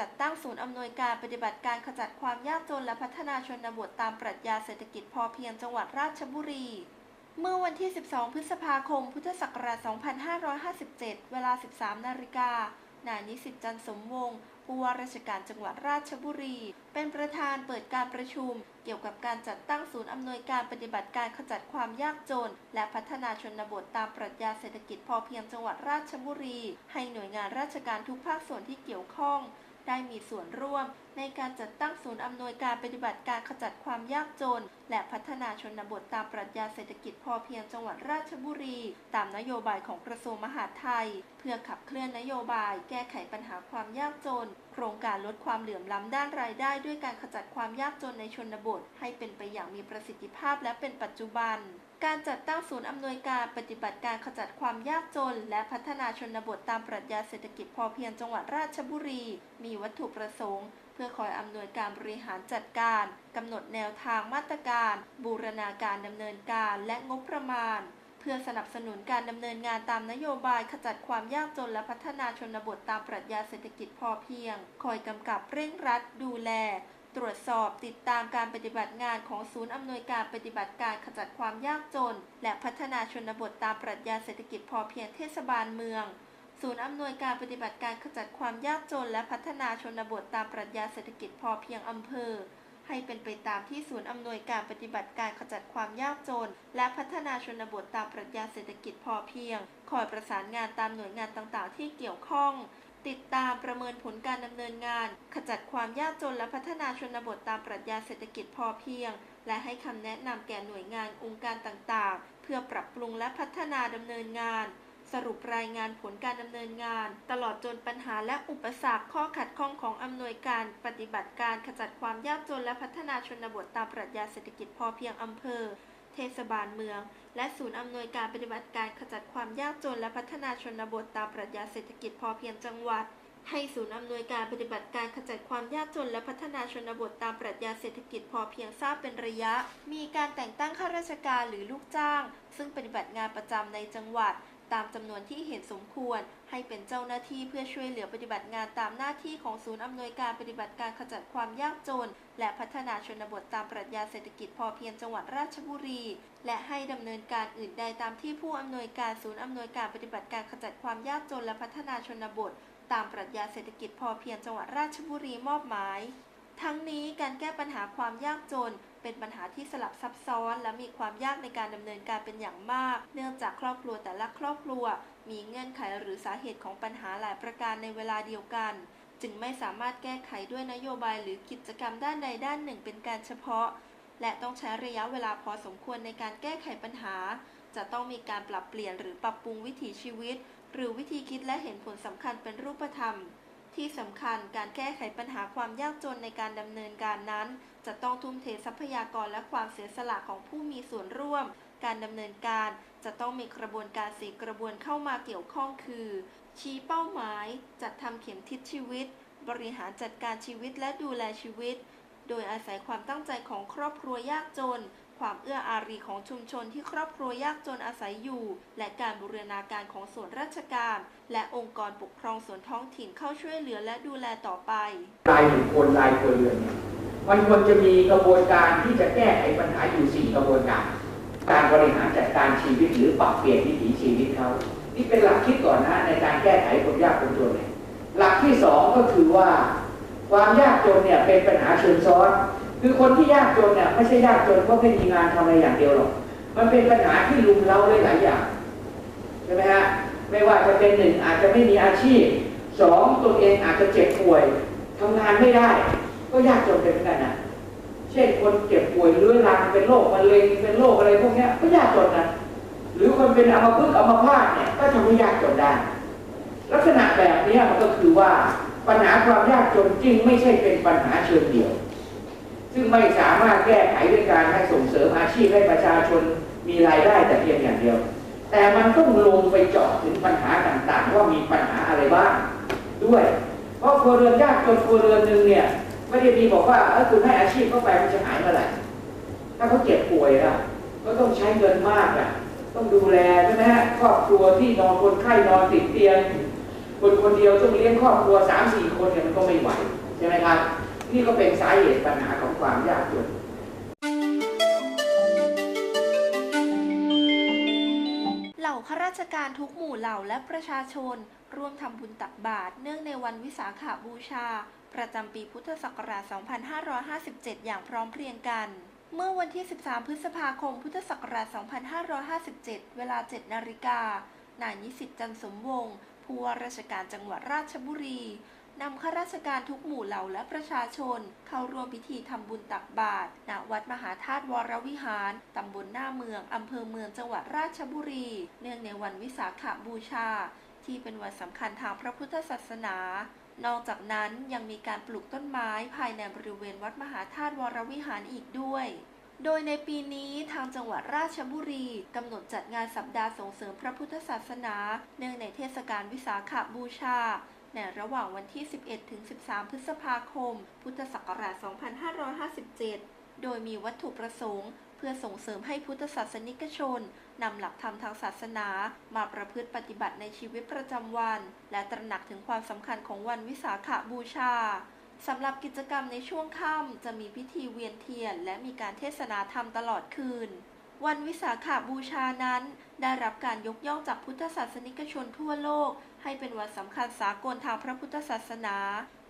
จัดตั้งศูนย์อำนวยการปฏิบัติการขจัดความยากจนและพัฒนาชนบทตามปรัชญาเศรษฐกิจพอเพียงจังหวัดราชบุรี เมื่อวันที่ 12 พฤษภาคม พุทธศักราช 2557 เวลา 13 นาฬิกา นายนิสิตจันสมวงศ์ผู้ว่าราชการจังหวัดราชบุรี เป็นประธานเปิดการประชุม เกี่ยวกับการจัดตั้งศูนย์อำนวยการปฏิบัติการขจัดความยากจน และพัฒนาชนบทตามปรัชญาเศรษฐกิจพอเพียงจังหวัดราชบุรี ให้หน่วยงานราชการทุกภาคส่วนที่เกี่ยวข้อง ได้มีส่วนร่วม ในการจัดตั้งศูนย์อำนวยการปฏิบัติการขจัดความยากจน และพัฒนาชนบทตามปรัชญาเศรษฐกิจพอเพียงจังหวัดราชบุรี ตามนโยบายของกระทรวงมหาดไทย เพื่อขับเคลื่อนนโยบาย แก้ไขปัญหาความยากจน โครงการลดความเหลื่อมล้ำด้านรายได้ ด้วยการขจัดความยากจนในชนบท ให้เป็นไปอย่างมีประสิทธิภาพและเป็นปัจจุบัน การจัดตั้งศูนย์อำนวยการปฏิบัติการขจัดความยากจน และพัฒนาชนบทตามปรัชญาเศรษฐกิจพอเพียงจังหวัดราชบุรี มีวัตถุประสงค์ เพื่อคอยอำนวยการบริหารจัดการกำหนดแนวทางมาตรการ บูรณาการดำเนินการและงบประมาณ เพื่อสนับสนุนการดำเนินงานตามนโยบายขจัดความยากจนและพัฒนาชนบทตามปรัชญาเศรษฐกิจพอเพียง คอยกำกับเร่งรัดดูแล ตรวจสอบติดตามการปฏิบัติงานของศูนย์อำนวยการปฏิบัติการขจัดความยากจน และพัฒนาชนบทตามปรัชญาเศรษฐกิจพอเพียงเทศบาลเมือง ศูนย์อำนวยการปฏิบัติการขจัดความยากจน และพัฒนาชนบทตามปรัชญาเศรษฐกิจพอเพียงอำเภอ ให้เป็นไปตามที่ศูนย์อำนวยการปฏิบัติการขจัดความยากจน และพัฒนาชนบทตามปรัชญาเศรษฐกิจพอเพียงคอยประสานงานตามหน่วยงานต่างๆ ที่เกี่ยวข้อง ติดตามประเมินผลการดำเนินงาน ขจัดความยากจนและพัฒนาชนบทตามปรัชญาเศรษฐกิจพอเพียง และให้คำแนะนำแก่หน่วยงานองค์การต่างๆ เพื่อปรับปรุงและพัฒนาดำเนินงาน สรุปรายงานผลการดำเนินงาน ตลอดจนปัญหาและอุปสรรคข้อขัดข้องของอำนวยการปฏิบัติการขจัดความยากจนและพัฒนาชนบทตามปรัชญาเศรษฐกิจพอเพียงอำเภอ ศบาลเมือง และศูนย์อำนวยการปฏิบัติการขจัดความยากจนและพัฒนาชนบทตามปรัชญาเศรษฐกิจพอเพียงจังหวัด ให้ศูนย์อำนวยการปฏิบัติการขจัดความยากจนและพัฒนาชนบทตามปรัชญาเศรษฐกิจพอเพียงทราบเป็นระยะ มีการแต่งตั้งข้าราชการหรือลูกจ้าง ซึ่งปฏิบัติงานประจำในจังหวัด ตามจำนวนที่เห็นสมควร ให้เป็นเจ้าหน้าที่เพื่อช่วยเหลือปฏิบัติงานตามหน้าที่ของศูนย์อำนวยการปฏิบัติการขจัดความยากจน และพัฒนาชนบทตามปรัชญาเศรษฐกิจพอเพียงจังหวัดราชบุรี และให้ดำเนินการอื่นใดตามที่ผู้อำนวยการศูนย์อำนวยการปฏิบัติการขจัดความยากจนและพัฒนาชนบท ตามปรัชญาเศรษฐกิจพอเพียงจังหวัดราชบุรีมอบหมาย ทั้งนี้การแก้ปัญหาความยากจน เป็นปัญหาที่สลับซับซ้อน และมีความยากในการดำเนินการเป็นอย่างมาก เนื่องจากครอบครัวแต่ละครอบครัว มีเงื่อนไขหรือสาเหตุของปัญหาหลายประการในเวลาเดียวกัน จึงไม่สามารถแก้ไขด้วยนโยบายหรือกิจกรรมด้านใดด้านหนึ่งเป็นการเฉพาะ และต้องใช้ระยะเวลาพอสมควรในการแก้ไขปัญหา จะต้องมีการปรับเปลี่ยนหรือปรับปรุงวิถีชีวิต หรือวิธีคิดและเห็นผลสำคัญเป็นรูปธรรมที่สำคัญการแก้ไขปัญหาความยากจนในการดำเนินการนั้น จะต้องทุ่มเททรัพยากรและความเสียสละของผู้มีส่วนร่วม การดำเนินการจะต้องมีกระบวนการสีกระบวนเข้ามาเกี่ยวข้องคือ ชี้เป้าหมาย จัดทำเข็มทิศชีวิต บริหารจัดการชีวิตและดูแลชีวิต โดยอาศัยความตั้งใจของครอบครัวยากจน ความเอื้ออารีของชุมชนที่ครอบครัวยากจนอาศัยอยู่ และการบูรณาการของส่วนราชการ และองค์กรปกครองส่วนท้องถิ่นเข้าช่วยเหลือและดูแลต่อไปรายบุคคลรายครัวเรือน มันควรจะมีกระบวนการที่จะแก้ไขปัญหาอยู่สี่กระบวนการ การบริหารจัดการชีวิตหรือปรับเปลี่ยนวิถีชีวิตเขานี่เป็นหลักคิดก่อนนะในการแก้ไขคนยากคนจนเนี่ยหลักที่สองก็คือว่าความยากจนเนี่ยเป็นปัญหาเชิงซ้อน คือคนที่ยากจนเนี่ยไม่ใช่ยากจนเพราะไม่มีงานทำอะไรอย่างเดียวหรอกมันเป็นปัญหาที่ลุมเล้าหลายอย่างใช่ไหมฮะไม่ว่าจะเป็นหนึ่งอาจจะไม่มีอาชีพสองตัวเองอาจจะเจ็บป่วยทำงานไม่ได้ ก็ยากจนเป็นเหมือนกันนะเช่นคนเจ็บป่วยเรื้อรังเป็นโรคมะเร็งเป็นโรคอะไรพวกนี้ก็ยากจนนะหรือคนเป็นอัมพฤกษ์อัมพาตเนี่ยก็ทำให้ยากจนได้ ลักษณะแบบนี้มันก็คือว่าปัญหาความยากจนจริงไม่ใช่เป็นปัญหาเชิงเดียว ซึ่งไม่สามารถแก้ไขด้วยการให้ส่งเสริมอาชีพให้ประชาชนมีรายได้แต่เพียงอย่างเดียว แต่มันต้องลงไปเจาะถึงปัญหาต่างๆ ว่ามีปัญหาอะไรบ้างด้วย เพราะครัวเรือนยากจนครัวเรือนหนึ่งเนี่ย ไม่ได้มีบอกว่าเออคุณให้อาชีพเข้าไปมันจะหายเมื่อไหร่ถ้าเขาเจ็บป่วยอะก็ต้องใช้เงินมากอะต้องดูแลใช่ไหมฮะครอบครัวที่นอนคนไข้นอนติดเตียงคนคนเดียวต้องเลี้ยงครอบครัวสามสี่คนเนี่ยมันก็ไม่ไหวใช่ไหมครับ นี่ก็เป็นสาเหตุปัญหาของความยากจนเหล่าข้าราชการทุกหมู่เหล่าและประชาชน ร่วมทำบุญตักบาตรเนื่องในวันวิสาขบูชา ประจำปีพุทธศักราช 2557 อย่างพร้อมเพรียงกัน เมื่อวันที่ 13 พฤษภาคม พุทธศักราช 2557 เวลา 7 นาฬิกา นายนิสิตจันสมวงศ์ผู้ว่าราชการจังหวัดราชบุรีนำข้าราชการทุกหมู่เหล่าและประชาชน เข้าร่วมพิธีทำบุญตักบาตรณวัดมหาธาตุวรวิหาร ตำบลหน้าเมือง อำเภอเมืองจังหวัดราชบุรี เนื่องในวันวิสาขบูชา ที่เป็นวันสำคัญทางพระพุทธศาสนา นอกจากนั้นยังมีการปลูกต้นไม้ภายในบริเวณวัดมหาธาตุวรวิหารอีกด้วย โดยในปีนี้ทางจังหวัดราชบุรีกำหนดจัดงานสัปดาห์ส่งเสริมพระพุทธศาสนา เนื่องในเทศกาลวิสาขบูชา ในระหว่างวันที่ 11 ถึง 13 พฤษภาคม พุทธศักราช 2557 โดยมีวัตถุประสงค์ พื่อส่งเสริมให้พุทธศาสนิกชนนำหลักธรรมทางศาสนา มาประพฤติปฏิบัติในชีวิตประจำวัน และตระหนักถึงความสำคัญของวันวิสาขบูชาสำหรับกิจกรรมในช่วงค่ำจะมีพิธีเวียนเทียน และมีการเทศนาธรรมตลอดคืน วันวิสาขบูชานั้น ได้รับการยกย่องจากพุทธศาสนิกชนทั่วโลก ให้เป็นวันสำคัญสากลทางพระพุทธศาสนา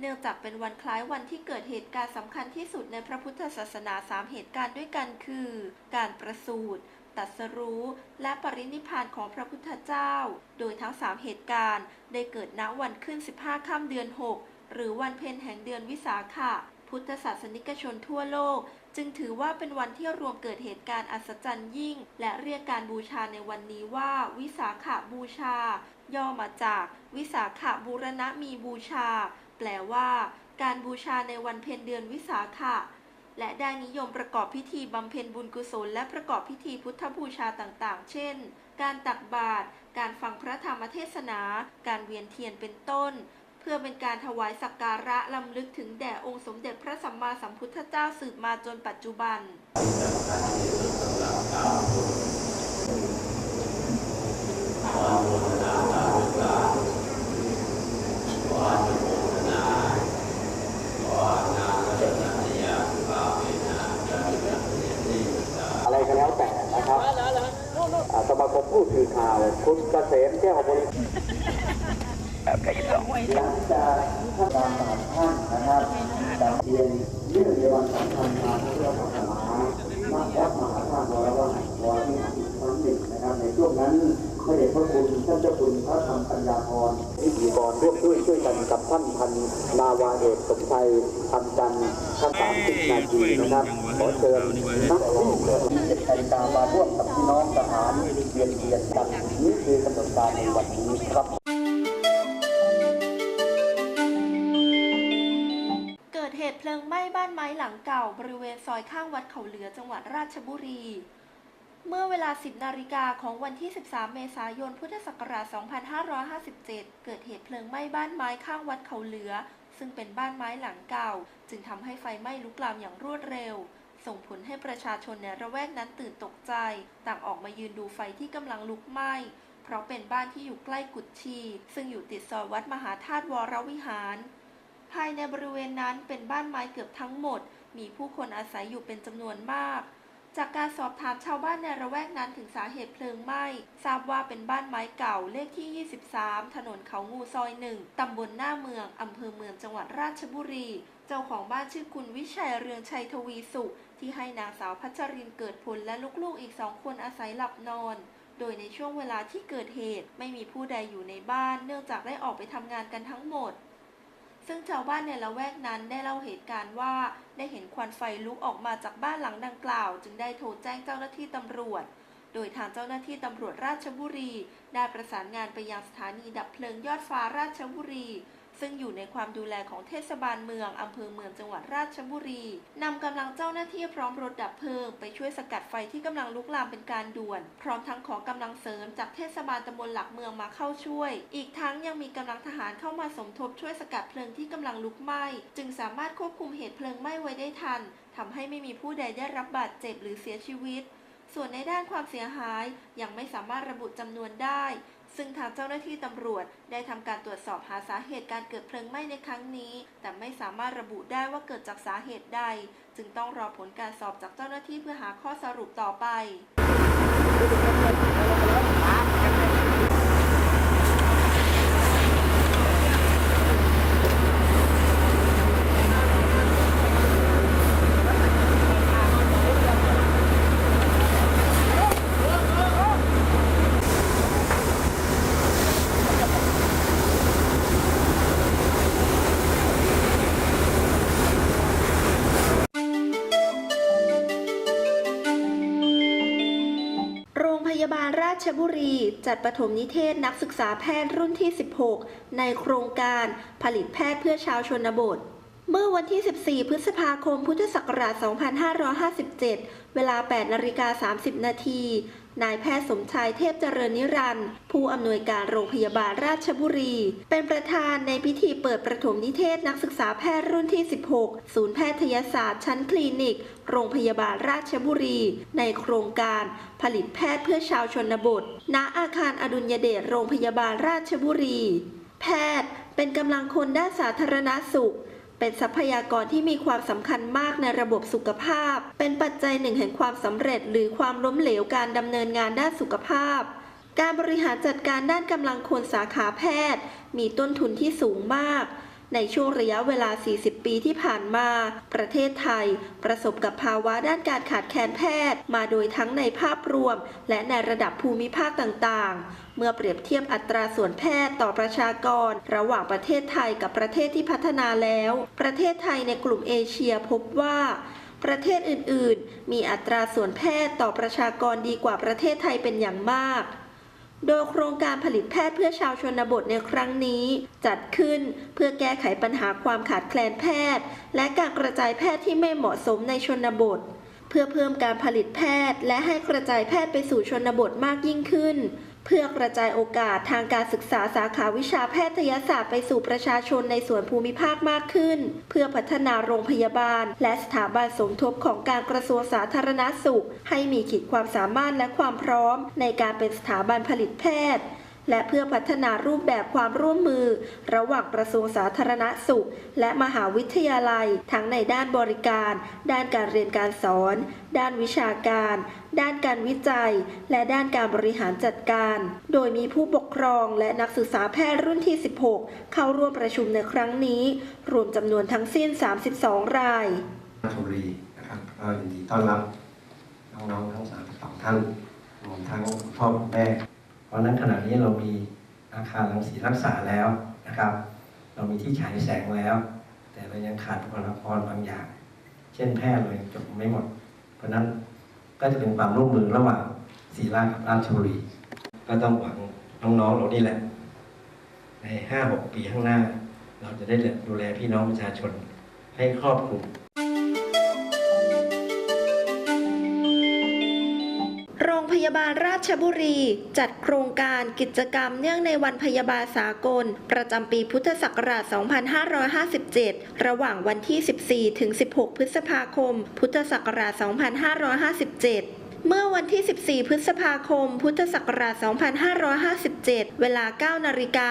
เนื่องจากเป็นวันคล้ายวันที่เกิดเหตุการณ์สำคัญที่สุดในพระพุทธศาสนาสามเหตุการณ์ด้วยกันคือ การประสูติตรัสรู้และปรินิพานของพระพุทธเจ้า โดยทั้งสามเหตุการณ์ได้เกิดณวันขึ้น 15 ค่ำเดือน 6 หรือวันเพ็ญแห่งเดือนวิสาขะพุทธศาสนิกชนทั่วโลก จึงถือว่าเป็นวันที่รวมเกิดเหตุการณ์อัศจรรย์ยิ่ง และเรียกการบูชาในวันนี้ว่าวิสาขบูชา ย่อมาจากวิสาขบูรณะมีบูชา แปลว่า การบูชาในวันเพ็ญเดือนวิสาขะ และได้นิยมประกอบพิธีบำเพ็ญบุญกุศล และประกอบพิธีพุทธบูชาต่างๆ เช่น การตักบาตร การฟังพระธรรมเทศนา การเวียนเทียนเป็นต้น เพื่อเป็นการถวายสักการะลำลึกถึงแด่องค์สมเด็จพระสัมมาสัมพุทธเจ้าสืบมาจนปัจจุบัน อะไรก็แล้วแต่นะครับอ่าสมาคมผู้สื่อข่าวคุณเกษมแก้วบริหลังจากท่านตามสามท่านนะครับจากเรียนเรื่องในวันสำคัญทางพระพุท รรมปัญญาพรพิธีกรร่วมด้วยช่วยกันกับท่านพันนาวาเอกสมชัยพันจันทร์ท่านสามสิบนาทีนะครับ ขอเชิญนักวิ่งเรือนาฬิกามาร่วมกับพี่น้องทหารเวียนเทียนกันนี่คือกำหนดการในวันนี้ครับเกิดเหตุเพลิงไหม้บ้านไม้หลังเก่า บริเวณซอยข้างวัดเขาเหลือจังหวัดราชบุรี เมื่อเวลา 10 นาฬิกาของวันที่ 13 เมษายน พุทธศักราช 2557 เกิดเหตุเพลิงไหม้บ้านไม้ข้างวัดเขาเหลือ ซึ่งเป็นบ้านไม้หลังเก่า จึงทำให้ไฟไหม้ลุกลามอย่างรวดเร็ว ส่งผลให้ประชาชนในระแวกนั้นตื่นตกใจ ต่างออกมายืนดูไฟที่กำลังลุกไหม้ เพราะเป็นบ้านที่อยู่ใกล้กุดชี ซึ่งอยู่ติดซอยวัดมหาธาตุวรวิหาร ภายในบริเวณนั้นเป็นบ้านไม้เกือบทั้งหมด มีผู้คนอาศัยอยู่เป็นจำนวนมาก จากการสอบถามชาวบ้านในระแวกนั้นถึงสาเหตุเพลิงไหม้ ทราบว่าเป็นบ้านไม้เก่าเลขที่ 23 ถนนเขางูซอยหนึ่งตำบลหน้าเมือง อำเภอเมืองจังหวัดราชบุรี เจ้าของบ้านชื่อคุณวิชัยเรืองชัยทวีสุข ที่ให้นางสาวพัชรินเกิดผลและลูกๆอีกสองคนอาศัยหลับนอน โดยในช่วงเวลาที่เกิดเหตุไม่มีผู้ใดอยู่ในบ้าน เนื่องจากได้ออกไปทำงานกันทั้งหมด ซึ่งชาวบ้านในละแวกนั้นได้เล่าเหตุการณ์ว่าได้เห็นควันไฟลุกออกมาจากบ้านหลังดังกล่าว จึงได้โทรแจ้งเจ้าหน้าที่ตำรวจ โดยทางเจ้าหน้าที่ตำรวจราชบุรี ได้ประสานงานไปยังสถานีดับเพลิงยอดฟ้าราชบุรี ซึ่งอยู่ในความดูแลของเทศบาลเมืองอำเภอเมืองจังหวัดราชบุรีนำกำลังเจ้าหน้าที่พร้อมรถดับเพลิงไปช่วยสกัดไฟที่กำลังลุกลามเป็นการด่วน พร้อมทั้งขอกำลังเสริมจากเทศบาลตำบลหลักเมืองมาเข้าช่วย อีกทั้งยังมีกำลังทหารเข้ามาสมทบช่วยสกัดเพลิงที่กำลังลุกไหม้จึงสามารถควบคุมเหตุเพลิงไหม้ไว้ได้ทันทำให้ไม่มีผู้ใดได้รับบาดเจ็บหรือเสียชีวิต ส่วนในด้านความเสียหายยังไม่สามารถระบุจำนวนได้ ซึ่งทางเจ้าหน้าที่ตำรวจได้ทำการตรวจสอบหาสาเหตุการเกิดเพลิงไหม้ในครั้งนี้ แต่ไม่สามารถระบุได้ว่าเกิดจากสาเหตุใด จึงต้องรอผลการสอบจากเจ้าหน้าที่เพื่อหาข้อสรุปต่อไป ยาบาลราชบุรี จัดปฐมนิเทศนักศึกษาแพทย์รุ่นที่ 16 ในโครงการผลิตแพทย์เพื่อชาวชนบท เมื่อวันที่ 14 พฤษภาคม พุทธศักราช 2557 เวลา 8นาฬิกา30 นาที นายแพทย์สมชายเทพเจริญนิรันดร์ผู้อำนวยการโรงพยาบาลราชบุรี เป็นประธานในพิธีเปิดประถมนิเทศนักศึกษาแพทย์รุ่นที่ 16 ศูนย์แพทยศาสตร์ชั้นคลินิก โรงพยาบาลราชบุรี ในโครงการผลิตแพทย์เพื่อชาวชนบท ณ อาคารอดุลยเดชโรงพยาบาลราชบุรี แพทย์เป็นกำลังคนด้านสาธารณสุข เป็นทรัพยากรที่มีความสำคัญมากในระบบสุขภาพ เป็นปัจจัยหนึ่งแห่งความสำเร็จ หรือความล้มเหลวการดำเนินงานด้านสุขภาพ การบริหารจัดการด้านกำลังคนสาขาแพทย์ มีต้นทุนที่สูงมาก ในช่วงระยะเวลา 40 ปีที่ผ่านมา ประเทศไทย ประสบกับภาวะด้านการขาดแคลนแพทย์ มาโดยทั้งในภาพรวม และในระดับภูมิภาคต่างๆ เมื่อเปรียบเทียบอัตราส่วนแพทย์ต่อประชากร ระหว่างประเทศไทยกับประเทศที่พัฒนาแล้ว ประเทศไทยในกลุ่มเอเชียพบว่าประเทศอื่น ๆ มีอัตราส่วนแพทย์ต่อประชากรดีกว่าประเทศไทยเป็นอย่างมาก โดยโครงการผลิตแพทย์เพื่อชาวชนบทในครั้งนี้ จัดขึ้นเพื่อแก้ไขปัญหาความขาดแคลนแพทย์ และการกระจายแพทย์ที่ไม่เหมาะสมในชนบท เพื่อเพิ่มการผลิตแพทย์ และให้กระจายแพทย์ไปสู่ชนบทมากยิ่งขึ้น เพื่อกระจายโอกาสทางการศึกษาสาขาวิชาแพทยศาสตร์ไปสู่ประชาชนในส่วนภูมิภาคมากขึ้น เพื่อพัฒนาโรงพยาบาล และสถาบันสมทบของการกระทรวงสาธารณสุข ให้มีขีดความสามารถและความพร้อม ในการเป็นสถาบันผลิตแพทย์ และเพื่อพัฒนารูปแบบความร่วมมือ ระหว่างกระทรวงสาธารณสุข และมหาวิทยาลัย ทั้งในด้านบริการ ด้านการเรียนการสอน ด้านวิชาการ ด้านการวิจัย และด้านการบริหารจัดการ โดยมีผู้ปกครองและนักศึกษาแพทย์รุ่นที่ 16 เข้าร่วมประชุมในครั้งนี้ รวมจำนวนทั้งสิ้น 32 รายราชบุรีนะครับก็ยินดีต้อนรับน้องๆทั้งสามสองท่านรวมทั้งคุณพ่อคุณแม่ เพราะฉะนั้นขณะนี้เรามีอาคารรังสีรักษาแล้วนะครับ เรามีที่ฉายแสงแล้ว แต่เรายังขาดบุคลากรบางอย่าง เช่นแพทย์เรายังจบไม่หมด เพราะฉะนั้นก็จะเป็นความร่วมมือระหว่างศรีราชกับราชบุรี ก็ต้องหวังน้องๆเรานี่แหละ ในห้าหกปีข้างหน้า เราจะได้ดูแลพี่น้องประชาชนให้ครอบคลุม พยาบาลราชบุรี จัดโครงการกิจกรรมเนื่องในวันพยาบาลสากล ประจำปีพุทธศักราช 2557 ระหว่างวันที่ 14 ถึง 16 พฤษภาคม พุทธศักราช 2557 เมื่อวันที่ 14 พฤษภาคม พุทธศักราช 2557 เวลา 9 นาฬิกา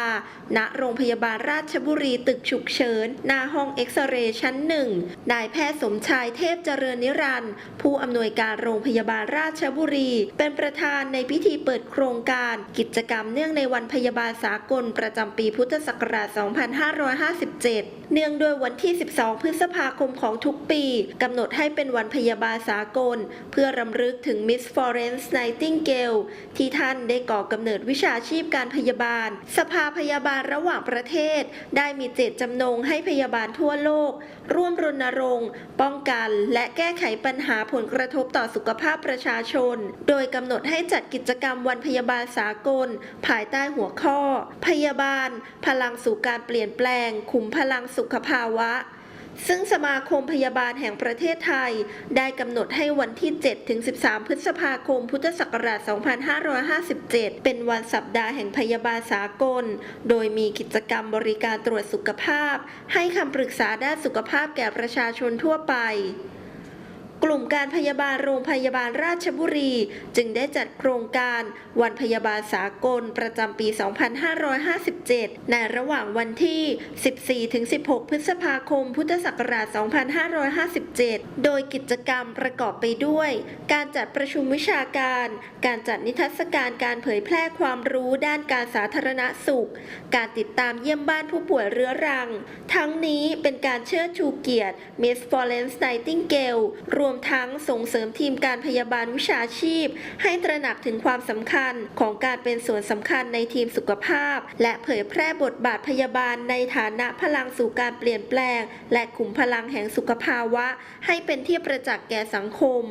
ณ โรงพยาบาลราชบุรีตึกฉุกเฉิน หน้าห้องเอ็กซเรย์ชั้นหนึ่ง นายแพทย์สมชายเทพเจริญนิรันดร์ ผู้อำนวยการโรงพยาบาลราชบุรี เป็นประธานในพิธีเปิดโครงการ กิจกรรมเนื่องในวันพยาบาลสากลประจำปีพุทธศักราช 2557 เนื่องด้วยวันที่ 12 พฤษภาคมของทุกปี กำหนดให้เป็นวันพยาบาลสากล เพื่อรำลึกถึงมิสฟอเรนซ์ไนติงเกลที่ท่านได้ก่อกำเนิดวิชาชีพการพยาบาล สภาพยาบาลระหว่างประเทศ ได้มีเจตจำนงให้พยาบาลทั่วโลก ร่วมรณรงค์ ป้องกันและแก้ไขปัญหาผลกระทบต่อสุขภาพประชาชน โดยกำหนดให้จัดกิจกรรมวันพยาบาลสากล ภายใต้หัวข้อ พยาบาล พลังสู่การเปลี่ยนแปลง ขุมพลังสุขภาวะ ซึ่งสมาคมพยาบาลแห่งประเทศไทย ได้กำหนดให้วันที่ 7-13 พฤษภาคม พุทธศักราช 2557 เป็นวันสัปดาห์แห่งพยาบาลสากล โดยมีกิจกรรมบริการตรวจสุขภาพ ให้คำปรึกษาด้านสุขภาพแก่ประชาชนทั่วไป กลุ่มการพยาบาลโรงพยาบาลราชบุรี จึงได้จัดโครงการวันพยาบาลสากลประจำปี 2557 ในระหว่างวันที่ 14-16 พฤษภาคม พุทธศักราช 2557 โดยกิจกรรมประกอบไปด้วย การจัดประชุมวิชาการ การจัดนิทรรศการการเผยแพร่ความรู้ด้านการสาธารณสุข การติดตามเยี่ยมบ้านผู้ป่วยเรื้อรัง ทั้งนี้เป็นการเชิดชูเกียรติ Miss Florence Nightingale รวมมทั้งส่งเสริมทีมการพยาบาลวิชาชีพ ให้ตระหนักถึงความสำคัญของการเป็นส่วนสำคัญในทีมสุขภาพ และเผยแพร่บทบาทพยาบาลในฐานะพลังสู่การเปลี่ยนแปลง และขุมพลังแห่งสุขภาวะ ให้เป็นที่ประจักษ์แก่สังคม